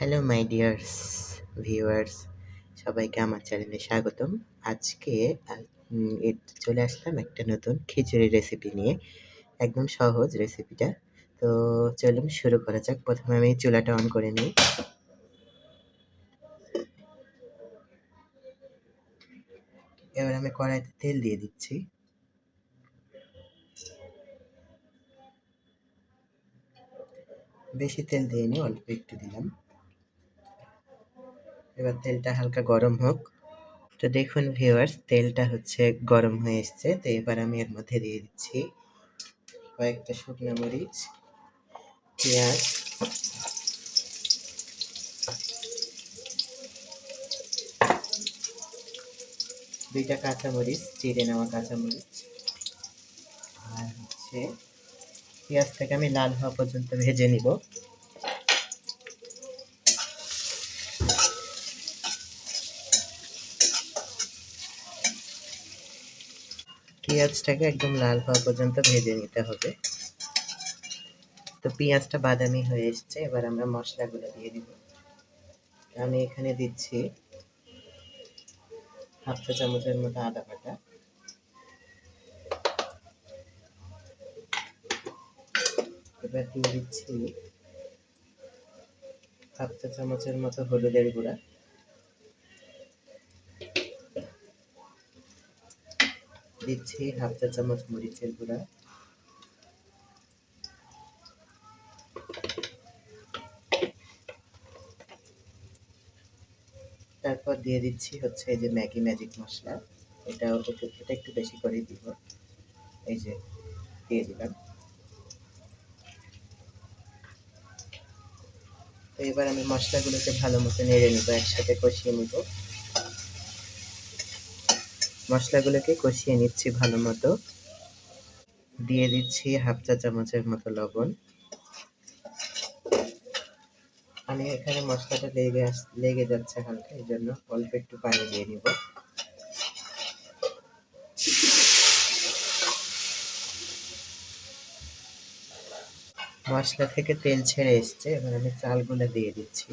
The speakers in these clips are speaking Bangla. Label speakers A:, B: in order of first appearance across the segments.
A: হ্যালো মাই ডিয়ার্স ভিউয়ার্স সবাইকে আমার চ্যানেলে স্বাগতম। আজকে চলে আসলাম একটা নতুন খিচুড়ি রেসিপি নিয়ে। একদম সহজ রেসিপিটা তো চলুন শুরু করা যাক। প্রথমে আমি চুলাটা অন করে নিই। এবার আমি কড়াইতে তেল দিয়ে দিচ্ছি। বেশি তেল দিইনি অল্প একটু দিলাম। এবার তেলটা হালকা গরম হোক। তো দেখুন ভিউয়ার্স তেলটা হচ্ছে গরম হয়ে এসছে। তো এবার আমি এর মধ্যে দিয়ে দিচ্ছি কয়েকটা শুকনো মরিচ, পেঁয়াজ, দুইটা কাঁচামরিচ চিড়ে নেওয়া কাঁচামরিচ আর হচ্ছে পেঁয়াজটাকে আমি লাল হওয়া পর্যন্ত ভেজে নিব। পেঁয়াজটাকে একদম লাল হওয়া পর্যন্ত ভেজে নিতে হবে। তো পেঁয়াজটা বাদামি হয়ে এসছে, এবার আমরা মশলাগুলো দিয়ে দিব। আমি এখানে দিচ্ছি হাফ চা চামচের মতো আদা বাটা। এবার দিয়ে দিচ্ছি হাফ চা চামচের মতো হলুদের গুঁড়া। দিচ্ছি, হাফ চা চামচ মরিচের গুঁড়া। তারপর দিয়ে দিচ্ছি হচ্ছে এই যে ম্যাগি ম্যাজিক মশলা। এটা এটা একটু বেশি করে দিব। এই যে, দিয়ে দিলাম। তো এবার আমি মশলাগুলোকে ভালো মতো নেড়ে নিব, একসাথে কষিয়ে নিব। মশলাগুলোকে কষিয়ে নিচ্ছি ভালো মতো। দিয়ে দিচ্ছি হাফ চা চামচের মতো লবণ। আমি এখানে মশলাটা লেগে আস, লেগে যাচ্ছে হালকা, এই জন্য অল্প একটু পানি দিয়ে নিব। মশলা থেকে তেল ছেড়ে এসছে, এবার আমি চালগুলো দিয়ে দিচ্ছি।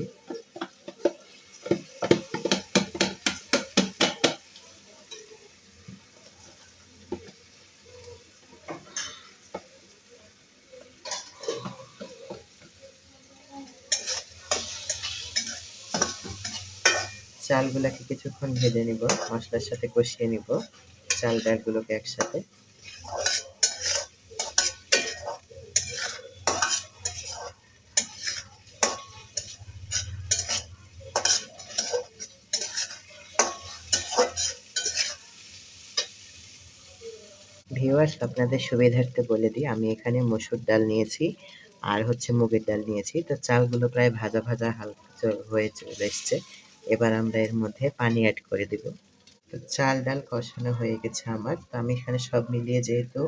A: চালগুলোকে কিছুক্ষণ ভেজে নিব, মশলার সাথে কষিয়ে নিব, চাল ডালগুলোকে একসাথে। ভিউয়ার্স আপনাদের সুবিধার্থে বলে দিই, আমি এখানে মসুর ডাল নিয়েছি আর হচ্ছে মুগের ডাল নিয়েছি। তো চালগুলো প্রায় ভাজা ভাজা হালকা হয়ে চলে এসছে। এবার আমরা এর মধ্যে পানি অ্যাড করে দিব। তো চাল ডাল কষানো হয়ে গেছে আমার। তো আমি এখানে সব মিলিয়ে যেহেতু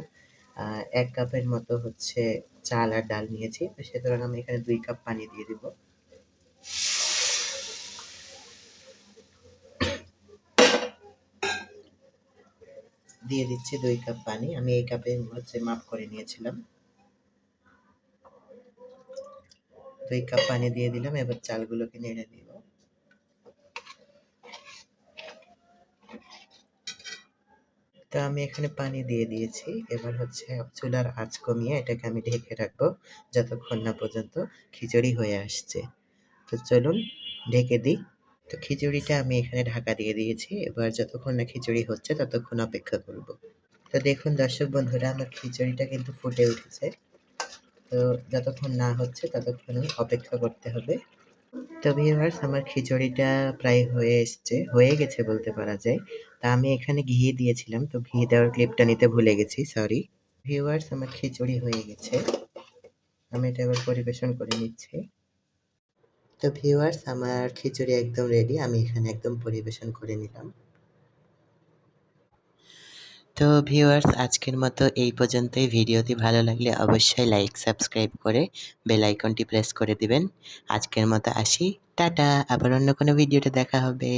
A: এক কাপের মতো হচ্ছে চাল আর ডাল নিয়েছি, তো সুতরাং আমি এখানে দুই কাপ পানি দিয়ে দিব। দিয়ে দিচ্ছি দুই কাপ পানি। আমি এই কাপে হচ্ছে মাপ করে নিয়েছিলাম। দুই কাপ পানি দিয়ে দিলাম। এবার চালগুলোকে নেড়ে নিব তো আমি এখানে পানি দিয়ে দিয়েছি। এবার হচ্ছে চুলার আঁচ কমিয়ে এটাকে আমি ঢেকে রাখব যতক্ষণ না পর্যন্ত খিচুড়ি হয়ে আসছে। তো চলুন ঢেকে দিই। তো খিচুড়িটা আমি এখানে ঢাকা দিয়ে দিয়েছি। এবার যতক্ষণ না খিচুড়ি হচ্ছে ততক্ষণ অপেক্ষা করব। তো দেখুন দর্শক বন্ধুরা, আমার খিচুড়িটা কিন্তু ফুটে উঠেছে। তো যতক্ষণ না হচ্ছে ততক্ষণ অপেক্ষা করতে হবে। তো ভিউয়ার্স আমার খিচুড়িটা প্রায় হয়ে এসছে, হয়ে গেছে বলতে পারা যায়। তা আমি এখানে ঘি দিয়েছিলাম, তো ঘি দেওয়ার ক্লিপটা নিতে ভুলে গেছি সরি ভিউয়ার্স আমার খিচুড়ি হয়ে গেছে। আমি এটা এবার পরিবেশন করে নিচ্ছি। তো ভিউয়ার্স আমার খিচুড়ি একদম রেডি আমি এখানে একদম পরিবেশন করে নিলাম। তো ভিউয়ার্স আজকের মতো এই পর্যন্তই। ভিডিওটি ভালো লাগলে অবশ্যই লাইক সাবস্ক্রাইব করে বেল আইকনটি প্রেস করে দিবেন। আজকের মতো আসি। টাটা! আবার অন্য কোনো ভিডিওতে দেখা হবে।